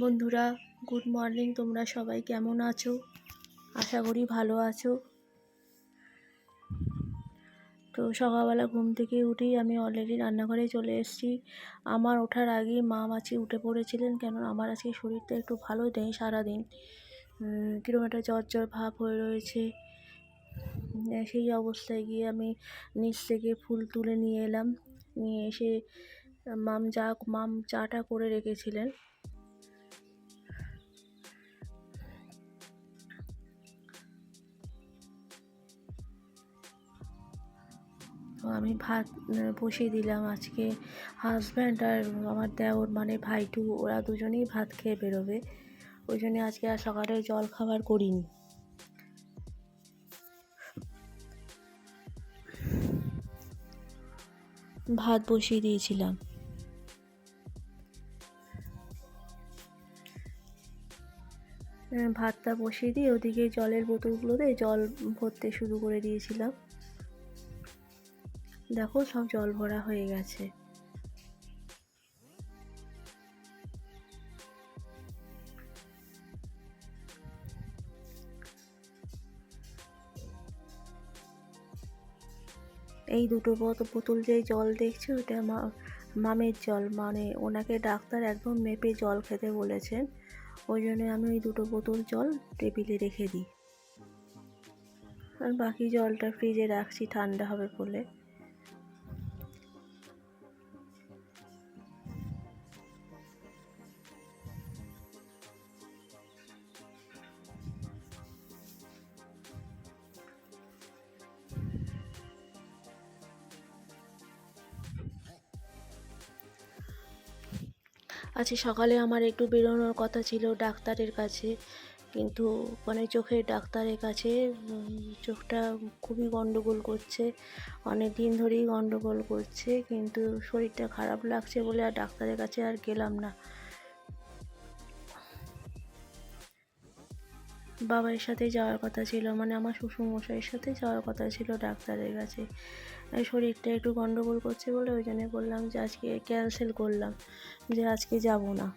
বন্ধুরা good morning তোমরা সবাই কেমন আছো? আশা করি ভালো আছো। তো সকালবেলা ঘুম থেকে উঠেই আমি অলরেডি রান্নাঘরে চলে এসেছি। আমার ওঠার আগেই মা মাছি উঠে পড়েছিলেন কেন আমার আজকে শরীরটা একটু ভালো নেই সারাদিন। একটা জ্বর জ্বর ভাব হয়ে রয়েছে। সেই অবস্থায় গিয়ে আমি নিচ থেকে ফুল তুলে নিয়ে এলাম। নিয়ে এসে মাম যা, মাম চাটা করে রেখেছিলেন। আমি ভাত বসিয়ে দিলাম আজকে। হাজব্যান্ড আর আমার দেওর মানে ভাইটু, ওরা দুজনেই ভাত খেয়ে বেরোবে। ওই জন্য আজকে আর সকালে জল খাবার করিনি। ভাত বসিয়ে দিয়েছিলাম। ভাতটা বসিয়ে দিয়ে ওদিকে জলের বোতলগুলোতে জল ভরতে শুরু করে দিয়েছিলাম। দেখো সব জল ভরা হয়ে গেছে। এই দুটো বোত- বোতল যে জল দেখছ ওটা মামের জল। মানে ওনাকে ডাক্তার একদম মেপে জল খেতে বলেছেন। ওই জন্য আমি ওই দুটো বোতল জল টেবিলে রেখে দিই। আর বাকি জলটা ফ্রিজে রাখছি, ঠান্ডা হবে বলে। আজকে সকালে আমার একটু বেরোনোর কথা ছিল ডাক্তারের কাছে। কিন্তু মানে চোখের ডাক্তারের কাছে চোখটা খুবই গণ্ডগোল করছে। অনেক দিন ধরেই গণ্ডগোল করছে, কিন্তু শরীরটা খারাপ লাগছে বলে আর ডাক্তারের কাছে আর গেলাম না। বাবার সাথে যাওয়ার কথা ছিল মানে আমার শ্বশুর মশাইয়ের সাথে যাওয়ার কথা ছিল ডাক্তারের কাছে। শরীরটা একটু গন্ডগোল করছে বলে ওই জন্য বললাম যে আজকে ক্যান্সেল করলাম, যে আজকে যাব না।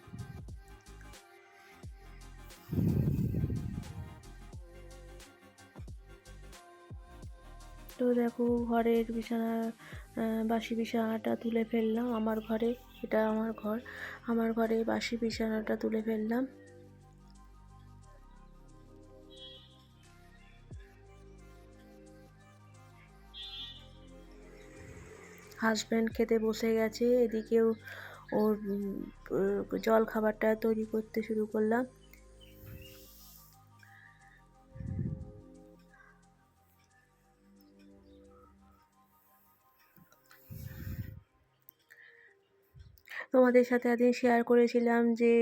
তো দেখো ঘরের বিছানা বাসি বিছানাটা তুলে ফেললাম আমার ঘরে, এটা আমার ঘর। আমার ঘরে বাসি বিছানাটা তুলে ফেললাম। হাজব্যান্ড খেতে বসে গেছে এদিকেও ওর জল খাবারটা তৈরি করতে শুরু করলাম। তোমাদের সাথে একদিন শেয়ার করেছিলাম যে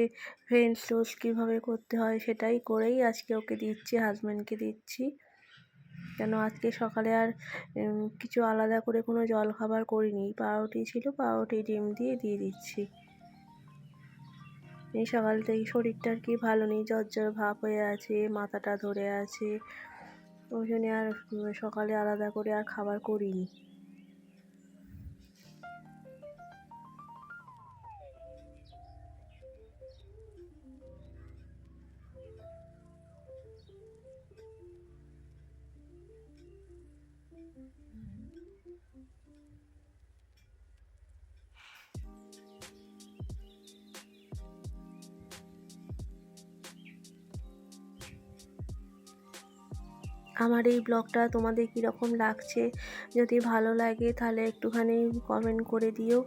ফ্রেঞ্চ টোস্ট কীভাবে করতে হয় সেটাই করেই আজকে ওকে দিচ্ছি হাজব্যান্ডকে দিচ্ছি। কেন আজকে সকালে আর কিছু আলাদা করে কোনো জলখাবার করিনি। পাউরুটি ছিল, পাউরুটি, ডিম দিয়ে দিয়ে দিচ্ছি। এই সকাল থেকে শরীরটা আর কি ভালো নেই জ্বর ভাব হয়ে আছে, মাথাটা ধরে আছে। ওই জন্য আর সকালে আলাদা করে আর খাবার করিনি। আমার এই ব্লগটা তোমাদের কীরকম লাগছে? যদি ভালো লাগে তাহলে একটুখানি কমেন্ট করে দিও।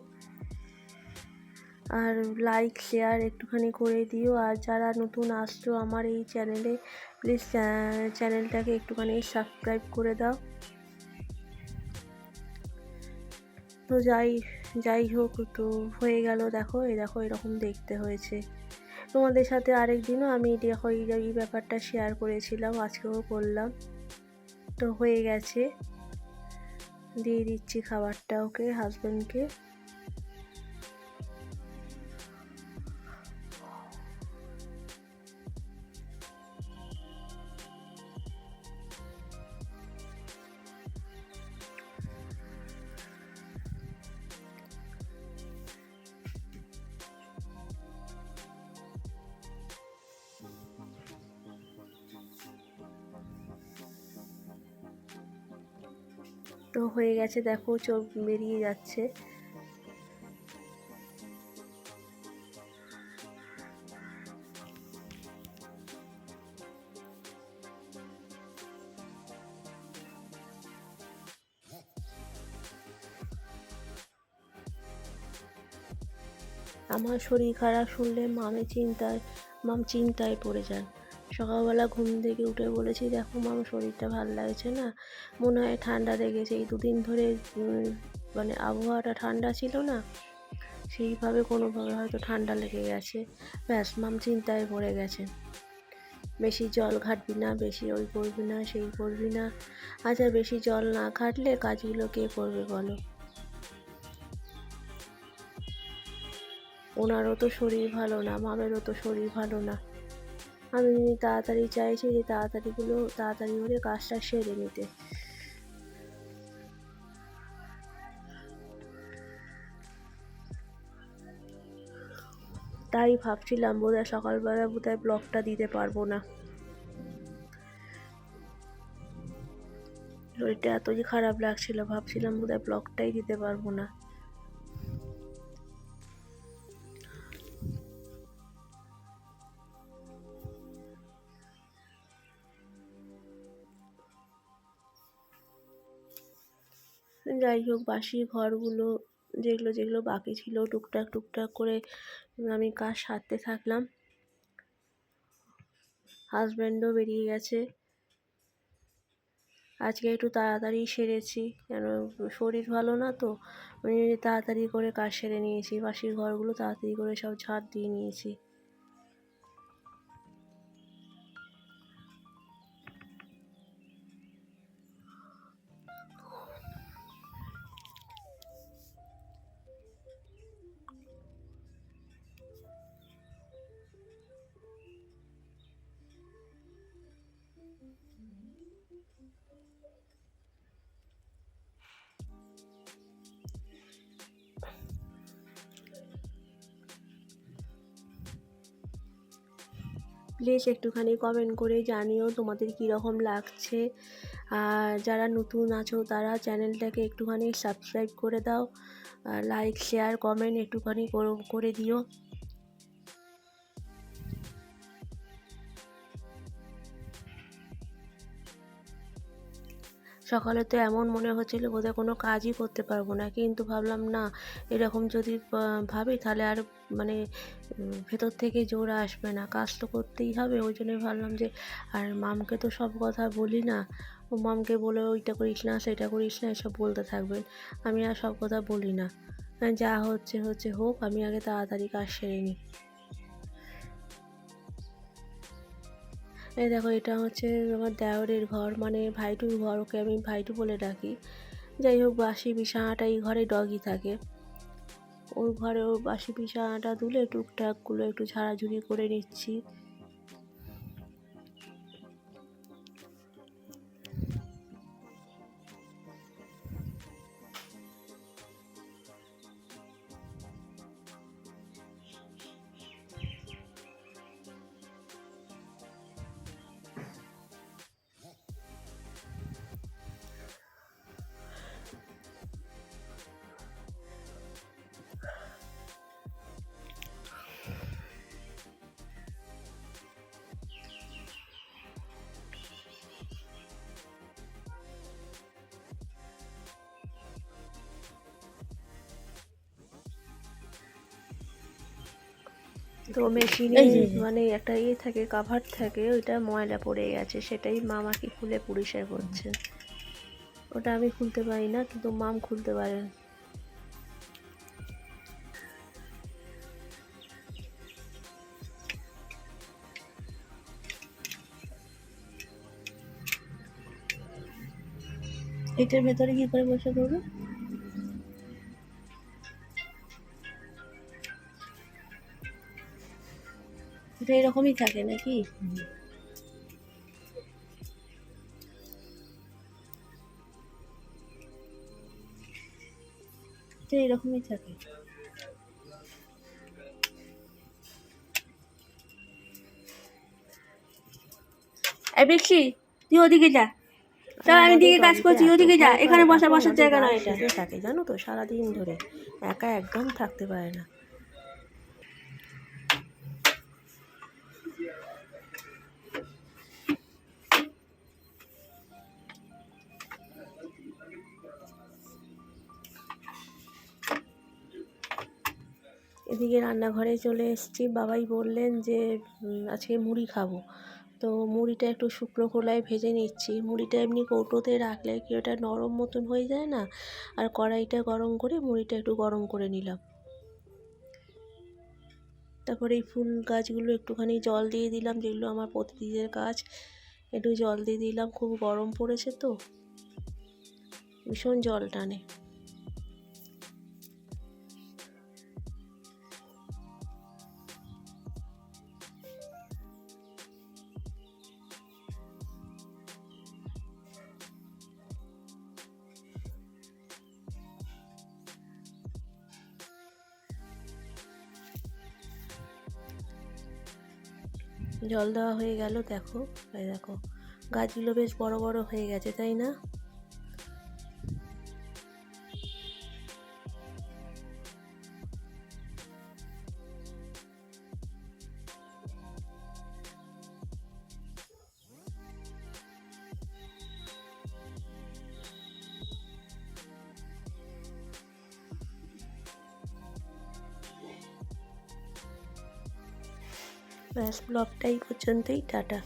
আর লাইক শেয়ার একটুখানি করে দিও। আর যারা নতুন আসছো আমার এই চ্যানেলে প্লিজ চ্যানেলটাকে একটুখানি সাবস্ক্রাইব করে দাও। তো যাই যাই হোক তো হয়ে গেল দেখো, এ দেখো এরকম দেখতে হয়েছে। তোমাদের সাথে আরেক দিনও আমি দেখো এই ব্যাপারটা শেয়ার করেছিলাম, আজকেও করলাম। তো হয়ে গেছে। দিয়ে দিচ্ছি খাবারটা ওকে হাজব্যান্ডকে তো হয়ে গেছে, দেখো চোখ বেরিয়ে যাচ্ছে। আমার শরীর খারাপ শুনলে মামে চিন্তায় মাম চিন্তায় পড়ে যান। সকালবেলা ঘুম থেকে উঠে বলেছি, দেখো মাম, শরীরটা ভালো লাগছে না। মনে হয় ঠান্ডা লেগেছে। এই দুদিন ধরে মানে আবহাওয়াটা ঠান্ডা ছিল না, সেইভাবে কোনোভাবে হয়তো ঠান্ডা লেগে গেছে। ব্যাস, মাম চিন্তায় পড়ে গেছে। বেশি জল ঘাটবি না, বেশি ওই করবি না, সেই করবি না। আচ্ছা বেশি জল না ঘাটলে কাজগুলো কে করবে বলো? ওনারও তো শরীর ভালো না, মামেরও তো শরীর ভালো না। আমি তাড়াতাড়ি চাইছি যে তাড়াতাড়িগুলো তাড়াতাড়ি করে কাজটা সেরে নিতে। তাই ভাবছিলাম, বোধহয় সকালবেলা বোধহয় ব্লগটা দিতে পারব না। শরীরটা এতই খারাপ লাগছিল, ভাবছিলাম বোধহয় ব্লগটাই দিতে পারব না। যাই হোক, বাসি ঘরগুলো যেগুলো যেগুলো বাকি ছিল, টুকটাক টুকটাক করে আমি কাজ সারতে থাকলাম। হাজব্যান্ডও বেরিয়ে গেছে। আজকে একটু তাড়াতাড়ি সেরেছি, কেন শরীর ভালো না তো? আমি তাড়াতাড়ি করে কাজ সেরে নিয়েছি বাসি ঘরগুলো তাড়াতাড়ি করে সব ঝাড় দিয়ে নিয়েছি। প্লিজ একটুখানি কমেন্ট করে জানিও তোমাদের কীরকম লাগছে। আর যারা নতুন আছো, তারা চ্যানেলটাকে একটুখানি সাবস্ক্রাইব করে দাও। লাইক শেয়ার কমেন্ট একটুখানি করো- দিও। সকালে তো এমন মনে হচ্ছিল বোধহয় কোনো কাজই করতে পারব না। কিন্তু ভাবলাম, না, এরকম যদি ভাবি তাহলে আর মানে ভেতর থেকে জোর আসবে না। কাজ তো করতেই হবে। ওই জন্যই ভাবলাম যে, আর মামকে তো সব কথা বলি না। ও মামকে বলে ওইটা করিস না, সেটা করিস না, এসব বলতে থাকবেন আমি আর সব কথা বলি না। যা হচ্ছে হচ্ছে হোক, আমি আগে তাড়াতাড়ি কাজ সেরে নিই। এই দেখো, এটা হচ্ছে আমার দেওরের ঘর মানে ভাইটুর ঘর, ওকে আমি ভাইটু বলে ডাকি। যাই হোক, বাসি বিছানাটা এই ঘরে ডগি থাকে। ওর ঘরে ওর বাসি বিছানাটা তুলে টুকটাকগুলো একটু ঝাড়াঝুড়ি করে নিচ্ছি। তো মেশিনে। মানে একটা ইয়ে থাকে কাভার থাকে ওইটা ময়লা পড়ে গেছে সেটাই মামাকে খুলে পরিষ্কার করছে। ওটা আমি খুলতে পারি না কিন্তু মাম খুলতে পারে। এটার ভেতরে কি করে বসে করবে এটা এরকমই থাকে নাকি? এটা এরকমই থাকে। বেশি তুই ওদিকে যা। চল, আমি দিকে কাজ করছি ওদিকে যা। এখানে বসা, বসার জায়গা নয় এটা। থাকে, জানো তো, সারাদিন ধরে একা একদম থাকতে পারে না। এদিকে রান্নাঘরে চলে এসেছি। বাবাই বললেন যে আজকে মুড়ি খাব। তো মুড়িটা একটু শুকনো খোলায় ভেজে নিচ্ছি। মুড়িটা এমনি কৌটোতে রাখলে কি ওটা নরম মতন হয়ে যায় না? আর কড়াইটা গরম করে মুড়িটা একটু গরম করে নিলাম। তারপরে এই ফুল গাছগুলো একটুখানি জল দিয়ে দিলাম, যেগুলো আমার প্রতিদিনের গাছ একটু জল দিয়ে দিলাম। খুব গরম পড়েছে তো। ভীষণ জল টানে। জল দেওয়া হয়ে গেল দেখো দেখো। গাছগুলো বেশ বড় বড় হয়ে গেছে তাই না? ব্যাস ব্লগটাই পর্যন্তই টাটা।